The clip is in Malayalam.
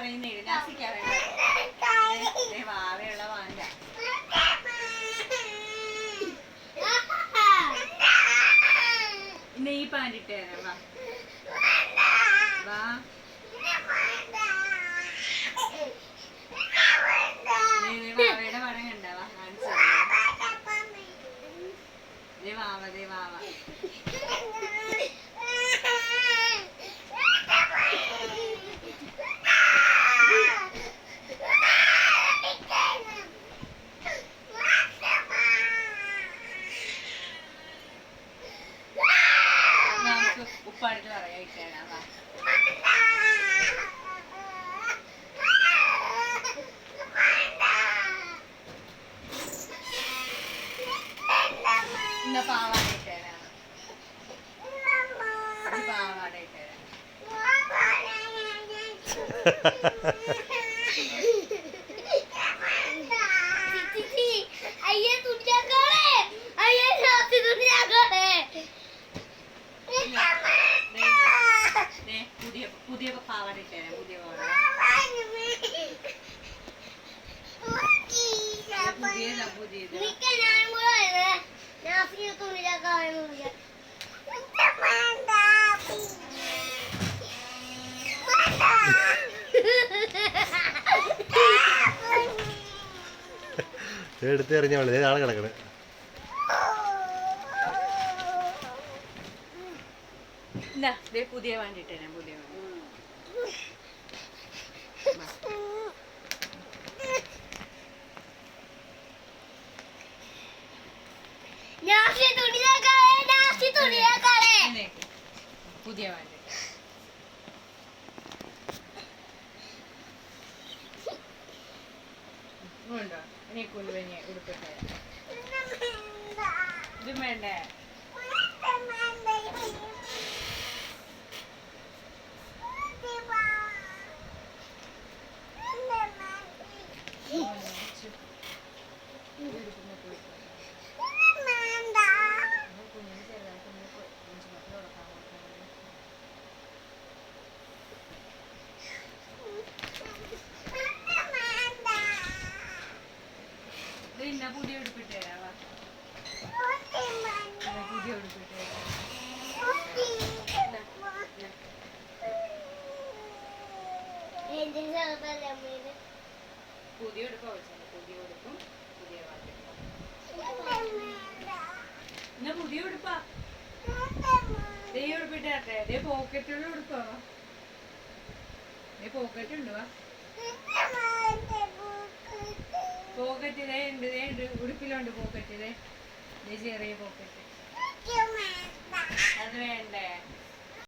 പറയുന്നേ നാസിക്ക് അറിയാം വാവയുള്ള വാണ്ട. ഇന്ന് ഈ പാന്റ് ഇട്ട് തരാം വാ. വാ. വാവയുടെ പടം കണ്ടാവാ കാണിച്ചു വാവ ദേ വാവ. ഉപ്പാടുത്ത് പറയാം ഇന്ന പാവാട ഇട്ട് പാവാട ഇട്ട് തരാം അയ്യേ തുണിയാക്കാളെ അയ്യേ രാത്രി തുണിയാക്കാളെ ദേ, ദേ, പുതിയ പാവാട ഇട്ട് തരാം പുതിയ പാവാട. പുതിയതാ പുതിയത്. എടുത്ത് എറിഞ്ഞ ഇതേ നാളെ കിടക്കണേ. പുതിയ വണ്ടി ഇട്ട് തരാം പുതിയ വണ്ടി നാസി തുണിയാക്കാളെ നാസി തുണിയാക്കാളെ ഇന്നേക്ക്. പുതിയ വണ്ടി ഇട്ട് തരാം. ഉണ്ടോ ഇനി കൊണ്ടുപോയി ഉടുപ്പിട്ട് ഇത് വേണ്ടേ? ഇത് ഇന്ന പുതിയ ഉടുപ്പിട്ട് തരാം വാ. ഇന്ന പുതിയ ഉടുപ്പിട്ട് തരാം എന്റെ ചെറുതല്ലേ അമ്മേനെ പുതിയ ഉടുപ്പ് ആവശ്യമുണ്ട് പുതിയ ഉടുപ്പും പുതിയ വാട്ടും ഇന്ന പുതിയ ഉടുപ്പാ? ദേ ഈ ദേ പോക്കറ്റുള്ള ഉടുപ്പാ ദേ പോക്കറ്റ് ഉണ്ട് വാ. പോക്കറ്റ് ദേ ഉണ്ട് ദേ ഉണ്ട്. ഉടുപ്പിലുണ്ട് പോക്കറ്റ് ദേ ചെറിയ പോക്കറ്റ്. അത് വേണ്ടേ?